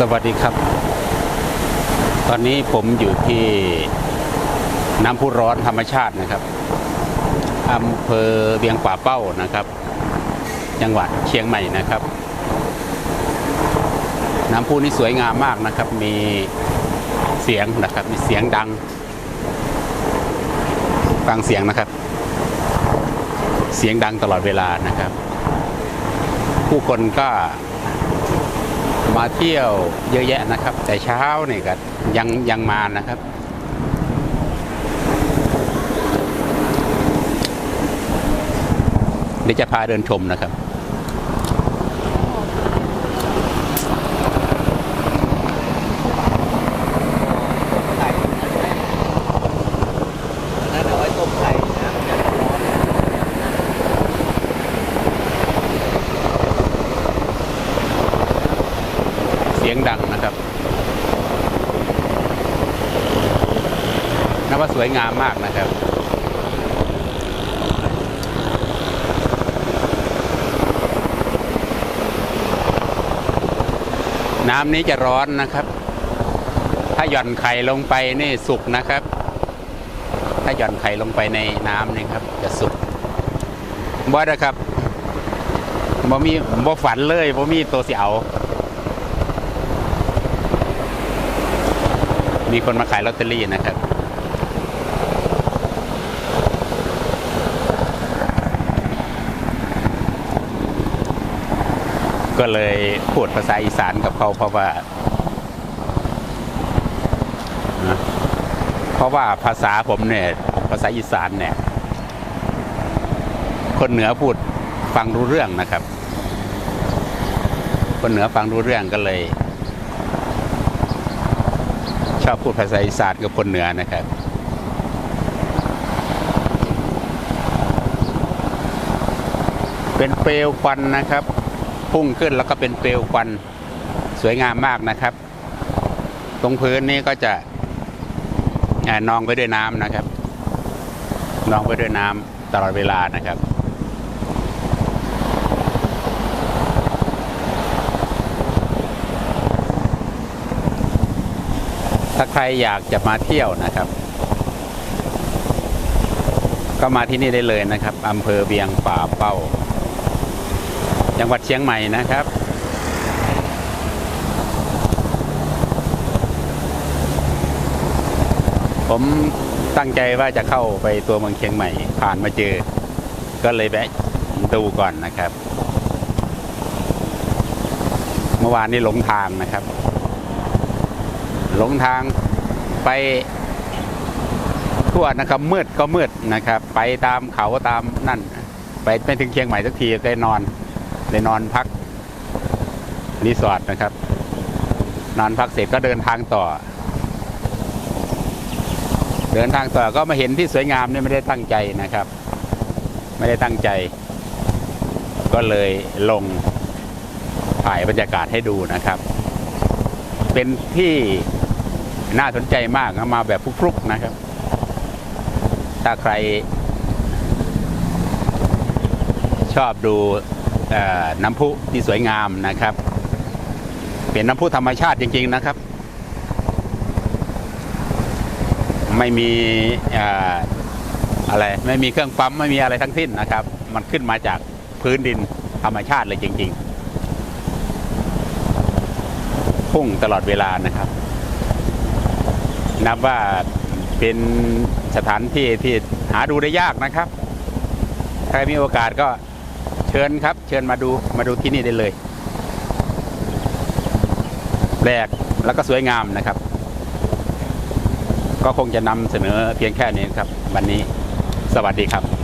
สวัสดีครับ ตอนนี้ผมอยู่ที่น้ำพุร้อนธรรมชาตินะครับอำเภอเวียงป่าเป้านะครับ จังหวัดเชียงใหม่นะครับ น้ำพุนี่สวยงามมากนะครับ มีเสียงนะครับ มีเสียงดัง ฟังเสียงนะครับ เสียงดังตลอดเวลานะครับ ผู้คนก็ มาเที่ยวเยอะแยะนะครับ แต่เช้านี่ก็ยังยังมานะครับ เดี๋ยวจะพาเดินชมนะครับ ไข่นั่นเอาไว้ต้มไข่นะมันจะร้อน เสี ยงดังนะครับนับว่าสวยงามมากนะครับน้ำนี้จะร้อนนะครับ ถ้าหย่อนไข่ลงไปนี่สุกนะครับ ถ้าหย่อนไข่ลงไปในน้ำนี่ครับ จะสุกบ่นะครับบ่มีบ่ฝันเลยบ่มีตัวเสียว มีคนมาขายลอตเตอรี่นะครับก็เลยพูดภาษาอีสานกับเขาเพราะว่า เพราะว่าภาษาผมเนี่ยภาษาอีสานเนี่ย คนเหนือพูดฟังรู้เรื่องนะครับ คนเหนือฟังรู้เรื่องก็เลย ชอบพูดภาษาอีสานกับคนเหนือนะครับเป็นเปลวควันนะครับ พุ่งขึ้นแล้วก็เป็นเปลวควันสวยงามมากนะครับ ตรงพื้นนี้ก็จะนองไปด้วยน้ำนะครับ นองไปด้วยน้ำตลอดเวลานะครับ ถ้าใครอยากจะมาเที่ยวนะครับ ก็มาที่นี่ได้เลยนะครับอำเภอเวียงป่าเป้า จังหวัดเชียงใหม่นะครับผมตั้งใจว่าจะเข้าไปตัวเมืองเชียงใหม่ ผ่านมาเจอ ก็เลยแวะดูก่อนนะครับ เมื่อวานนี้หลงทางนะครับ หลงทางไปทั่วนะครับมืดก็มืดนะครับ ไปตามเขาตามนั่น ไปไม่ถึงเชียงใหม่สักทีได้นอนได้นอนพักรีสอร์ทนะครับ นอนพักเสร็จก็เดินทางต่อ เดินทางต่อก็มาเห็นที่สวยงามนี่ไม่ได้ตั้งใจนะครับ ไม่ได้ตั้งใจ ก็เลยลงถ่ายบรรยากาศให้ดูนะครับ เป็นที่ น่าสนใจมากมาแบบฟลุกๆนะครับ ถ้าใคร ชอบดูน้ำพุที่สวยงามนะครับ เป็นน้ำพุธรรมชาติจริง ๆ นะครับ ไม่มีอะไรไม่มีเครื่องปั๊มไม่มีอะไรทั้งสิ้นนะครับ มันขึ้นมาจากพื้นดินธรรมชาติเลยจริง ๆ พุ่งตลอดเวลานะครับ นับว่าเป็นสถานที่ที่หาดูได้ยากนะครับ ใครมีโอกาสก็เชิญครับ เชิญมาดูมาดูที่นี่ได้เลย แปลกแล้วก็สวยงามนะครับ ก็คงจะนำเสนอเพียงแค่นี้ครับ วันนี้สวัสดีครับ